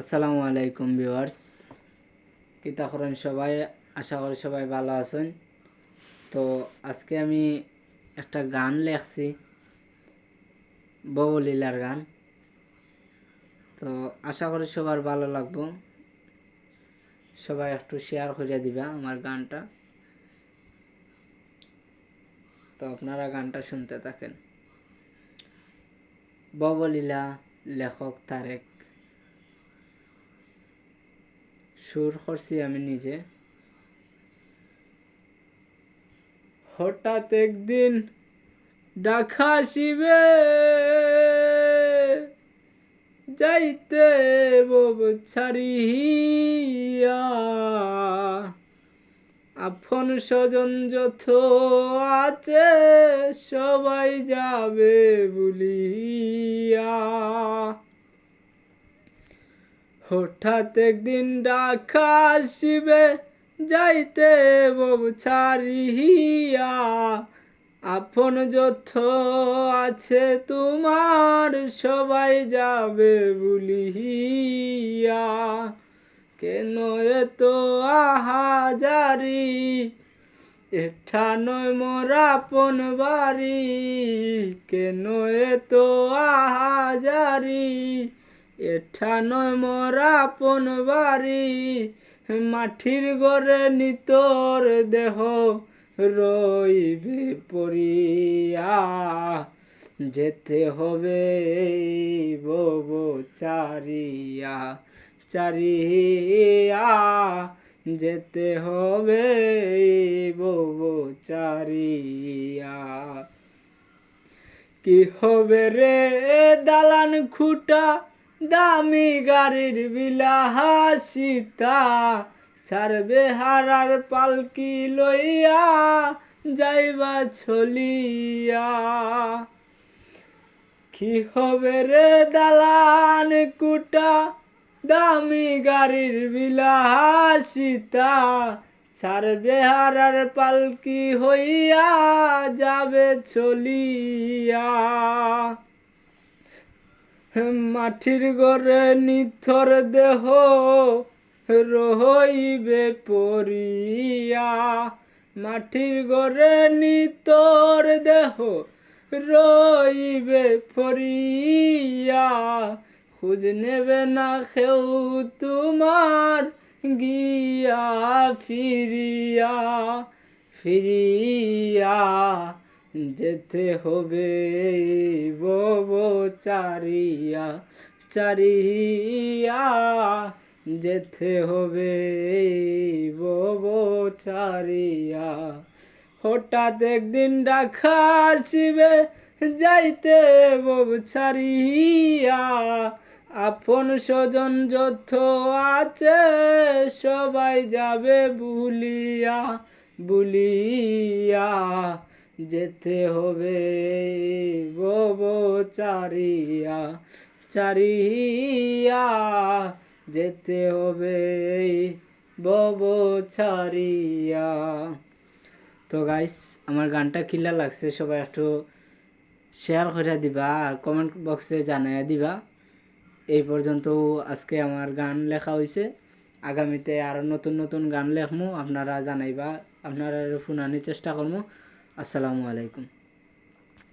আসসালামু আলাইকুম ভিউয়ার্স। কিতা করেন সবাই? আশা করি সবাই ভালো আছেন। তো আজকে আমি একটা গান লেখছি ববলীলার গান। তো আশা করি সবার ভালো লাগবো। সবাই একটু শেয়ার করে দিবা আমার গানটা। তো আপনারা গানটা শুনতে থাকেন। ববলীলা লেখক তারেক সুর করছি আমি নিজে। হঠাৎ একদিন ডাকা শিবে, যাইতে বব ছাড়িয়া। আপন স্বজন যত আছে, সবাই যাবে বলিয়া। হঠাৎ একদিন ডাকা আসিবে, যাইতে বউ আপন যত আছে তোমার, সবাই যাবে বলিয়া। কেন এত আহাজারি? এটা নয় মোর আপন বাড়ি। কেন এত আহাজারি? এটা নয় মোর আপন বাড়ি মাটির ঘরে নিতর দেহ রইবে পড়িয়া। যেতে হবে বব চারিয়া চারিয়া। যেতে হবে বব চারিয়া। কি হবে রে দালান খুঁটা? দামি গাড়ির বিলাসিতা ছাড়বে হারার পালকি লইয়া, যাইবা ছলিয়া কি হবে রে দালান কুটা? দামি গাড়ির বিলাসিতা ছাড়বে হারার পালকি হইয়া, যাবে চলিয়া। মাটির ঘরে নিথর দেহ রহইবে পরিয়া। মাটির ঘরে নিতর দেহ রইবে পরিয়া। খুঁজ নেবে না খেউ তোমার গিয়া ফিরিয়া। ফিরিয়া যেতে হবে চারিয়া চারিয়া যেতে হবে বব চারিয়া। হঠাৎ একদিন ডাকা আসিবে, যাইতে বব ছাড়িয়া আপন স্বজন যত আছে, সবাই যাবে বুলিয়া বুলিয়া যেতে হবে চারিয়া চারিয়া যেতে হবে বব চারিয়া তো গাইস আমার গানটা কিলা লাগছে, সবাই একটু শেয়ার করে দিবা আর কমেন্ট বক্সে জানাইয়া দিবা। এই পর্যন্ত আজকে আমার গান লেখা হয়েছে আগামীতে আরও নতুন নতুন গান লেখমু, আপনারা জানাইবা, আপনারা শুনানির চেষ্টা করব আসসালামু আলাইকুম।